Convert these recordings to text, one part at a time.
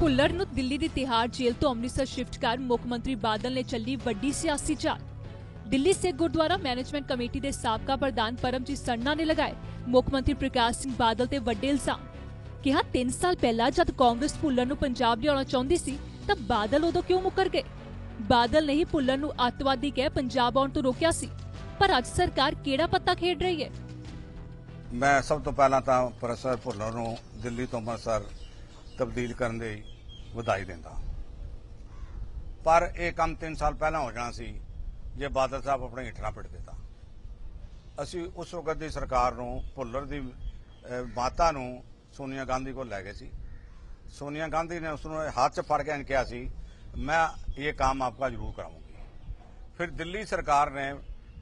ਭੁੱਲਰ ਨੂੰ ਦਿੱਲੀ ਦੀ ਤਿਹਾੜ ਜੇਲ੍ਹ ਤੋਂ ਅੰਮ੍ਰਿਤਸਰ ਸ਼ਿਫਟ ਕਰ ਮੁੱਖ ਮੰਤਰੀ ਬਾਦਲ ਨੇ ਚੱਲੀ ਵੱਡੀ ਸਿਆਸੀ ਚਾਲ। ਦਿੱਲੀ ਸਿੱਖ ਗੁਰਦੁਆਰਾ ਮੈਨੇਜਮੈਂਟ ਕਮੇਟੀ ਦੇ ਸਾਬਕਾ ਪ੍ਰਧਾਨ ਪਰਮਜੀਤ ਸੰਨਾ ਨੇ ਲਗਾਏ ਮੁੱਖ ਮੰਤਰੀ ਪ੍ਰਕਾਸ਼ ਸਿੰਘ ਬਾਦਲ ਤੇ ਵੱਡੇ ਇਲਜ਼ਾਮ। ਕਿਹਾ 3 ਸਾਲ ਪਹਿਲਾਂ ਜਦ ਕਾਂਗਰਸ ਭੁੱਲਰ ਨੂੰ ਪੰਜਾਬ ਲਿਆਉਣਾ ਚਾਹੁੰਦੀ ਸੀ, ਤਾਂ ਬਾਦਲ ਉਦੋਂ ਕਿਉਂ ਮੁੱਕਰ ਗਏ? ਬਾਦਲ ਨੇ ਹੀ ਭੁੱਲਰ ਨੂੰ ਅੱਤਵਾਦੀ ਕਹਿ ਪੰਜਾਬ ਆਉਣ ਤੋਂ ਰੋਕਿਆ ਸੀ, ਪਰ ਅੱਜ ਸਰਕਾਰ ਕਿਹੜਾ ਪੱਤਾ ਖੇਡ ਰਹੀ ਹੈ? ਮੈਂ ਸਭ ਤੋਂ ਪਹਿਲਾਂ ਤਾਂ ਪ੍ਰੋਫੈਸਰ ਭੁੱਲਰ ਨੂੰ ਦਿੱਲੀ ਤੋਂ ਅੰਮ੍ਰਿਤਸਰ ਤਬਦੀਲ ਕਰਨ ਦੀ ਵਧਾਈ ਦਿੰਦਾ। ਪਰ ਇਹ ਕੰਮ 3 ਸਾਲ ਪਹਿਲਾਂ ਹੋ ਜਾਣਾ ਸੀ, ਜੇ ਬਾਦਲ ਸਾਹਿਬ ਆਪਣੇ ਹਿੱਠਣਾ ਪਿੱਟ ਦਿੱਤਾ। ਅਸੀਂ ਉਸ ਵਕਤ ਦੀ ਸਰਕਾਰ ਨੂੰ, ਭੁੱਲਰ ਦੀ ਮਾਤਾ ਨੂੰ ਸੋਨੀਆ ਗਾਂਧੀ ਕੋਲ ਲੈ ਗਏ ਸੀ। ਸੋਨੀਆ ਗਾਂਧੀ ਨੇ ਉਸ ਨੂੰ ਹੱਥ 'ਚ ਫੜ ਕੇ ਕਿਹਾ ਸੀ, ਮੈਂ ਇਹ ਕੰਮ ਆਪਕਾ ਜ਼ਰੂਰ ਕਰਾਉਂਗੀ। ਫਿਰ ਦਿੱਲੀ ਸਰਕਾਰ ਨੇ,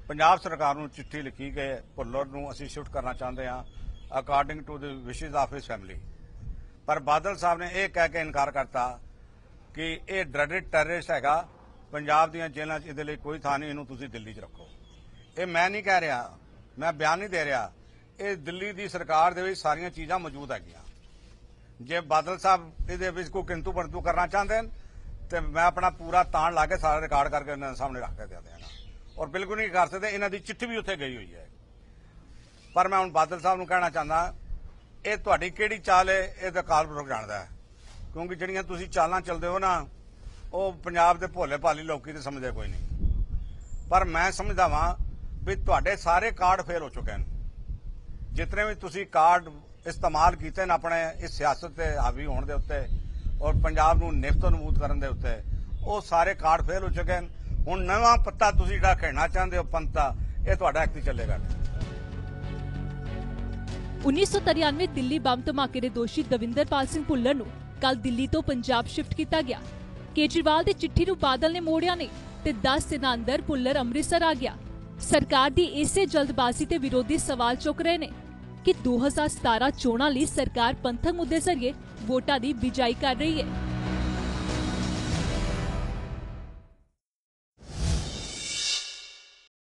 ਪੰਜਾਬ ਸਰਕਾਰ ਨੂੰ ਚਿੱਠੀ ਲਿਖੀ ਕਿ ਭੁੱਲਰ ਨੂੰ ਅਸੀਂ ਸ਼ਿਫਟ ਕਰਨਾ ਚਾਹੁੰਦੇ ਹਾਂ ਅਕੋਰਡਿੰਗ ਟੂ ਦੀ ਵਿਸ਼ੇਸ ਆਫ ਹਿਸ ਫੈਮਿਲੀ ਪਰ ਬਾਦਲ ਸਾਹਿਬ ਨੇ ਇਹ ਕਹਿ ਕੇ ਇਨਕਾਰ ਕਰਤਾ ਕਿ ਇਹ ਡਰੈਡਡ ਟੈਰਰਿਸਟ ਹੈਗਾ, ਪੰਜਾਬ ਦੀਆਂ ਜੇਲ੍ਹਾਂ 'ਚ ਇਹਦੇ ਲਈ ਕੋਈ ਥਾਂ ਨਹੀਂ, ਇਹਨੂੰ ਤੁਸੀਂ ਦਿੱਲੀ 'ਚ ਰੱਖੋ। ਇਹ ਮੈਂ ਨਹੀਂ ਕਹਿ ਰਿਹਾ, ਮੈਂ ਬਿਆਨ ਨਹੀਂ ਦੇ ਰਿਹਾ, ਇਹ ਦਿੱਲੀ ਦੀ ਸਰਕਾਰ ਦੇ ਵਿੱਚ ਸਾਰੀਆਂ ਚੀਜ਼ਾਂ ਮੌਜੂਦ ਹੈਗੀਆਂ। ਜੇ ਬਾਦਲ ਸਾਹਿਬ ਇਹਦੇ ਵਿੱਚ ਕੋਈ ਕਿੰਤੂ ਪਰੰਤੂ ਕਰਨਾ ਚਾਹੁੰਦੇ ਨੇ ਤੇ ਮੈਂ ਆਪਣਾ ਪੂਰਾ ਤਾਣ ਲਾ ਕੇ ਸਾਰਾ ਰਿਕਾਰਡ ਕਰਕੇ ਉਹਨਾਂ ਦੇ ਸਾਹਮਣੇ ਰੱਖ ਕੇ ਦੇ ਦਿਆਂਗਾ ਔਰ ਬਿਲਕੁਲ ਨਹੀਂ ਕਰ ਸਕਦੇ, ਇਹਨਾਂ ਦੀ ਚਿੱਠੀ ਵੀ ਉੱਥੇ ਗਈ ਹੋਈ ਹੈ। ਪਰ ਮੈਂ ਹੁਣ ਬਾਦਲ ਸਾਹਿਬ ਨੂੰ ਕਹਿਣਾ ਚਾਹੁੰਦਾ ਇਹ ਤੁਹਾਡੀ ਕਿਹੜੀ ਚਾਲ ਹੈ, ਇਹ ਤਾਂ ਕਾਲਪੁਰਖ ਜਾਣਦਾ ਹੈ। ਕਿਉਂਕਿ ਜਿਹੜੀਆਂ ਤੁਸੀਂ ਚਾਲਾਂ ਚੱਲਦੇ ਹੋ ਨਾ, ਉਹ ਪੰਜਾਬ ਦੇ ਭੋਲੇ ਭਾਲੇ ਲੋਕੀ ਤੇ ਸਮਝਦੇ ਕੋਈ ਨਹੀਂ। ਪਰ ਮੈਂ ਸਮਝਦਾ ਵਾਂ ਵੀ ਤੁਹਾਡੇ ਸਾਰੇ ਕਾਰਡ ਫੇਲ ਹੋ ਚੁੱਕੇ ਨੇ ਜਿਤਨੇ ਵੀ ਤੁਸੀਂ ਕਾਰਡ ਇਸਤੇਮਾਲ ਕੀਤੇ ਨੇ ਆਪਣੇ ਇਸ ਸਿਆਸਤ ਤੇ ਹਾਵੀ ਹੋਣ ਦੇ ਉੱਤੇ ਔਰ ਪੰਜਾਬ ਨੂੰ ਨਿਫਤ ਨਮੂਦ ਕਰਨ ਦੇ ਉੱਤੇ, ਉਹ ਸਾਰੇ ਕਾਰਡ ਫੇਲ ਹੋ ਚੁੱਕੇ ਨੇ ਹੁਣ ਨਵਾਂ ਪੱਤਾ ਤੁਸੀਂ ਜਿਹੜਾ ਖੇਡਣਾ ਚਾਹੁੰਦੇ ਹੋ ਪੰਤਾ ਇਹ ਤੁਹਾਡਾ ਐਕਟ ਚੱਲੇਗਾ। 1993 ਦਿੱਲੀ ਬੰਬ ਧਮਾਕੇ ਦੇ ਦੋਸ਼ੀ ਦਵਿੰਦਰਪਾਲ ਸਿੰਘ ਭੁੱਲਰ ਨੂੰ ਕੱਲ ਦਿੱਲੀ ਤੋਂ ਪੰਜਾਬ ਸ਼ਿਫਟ ਕੀਤਾ ਗਿਆ। ਕੇਜਰੀਵਾਲ ਦੀ ਚਿੱਠੀ ਨੂੰ ਬਾਦਲ ਨੇ ਮੋੜਿਆ ਨੇ ਤੇ 10 ਦਿਨਾਂ ਅੰਦਰ ਭੁੱਲਰ ਅੰਮ੍ਰਿਤਸਰ ਆ ਗਿਆ। ਸਰਕਾਰ ਦੀ ਇਸੇ ਜਲਦਬਾਜ਼ੀ ਤੇ ਵਿਰੋਧੀ ਸਵਾਲ ਚੁੱਕ ਰਹੇ ਨੇ ਕਿ 2017 ਚੋਣਾਂ ਲਈ ਸਰਕਾਰ ਪੰਥਕ ਮੁੱਦੇ ਜ਼ਰੀਏ ਵੋਟਾਂ ਦੀ ਬਿਜਾਈ ਕਰ ਰਹੀ ਹੈ।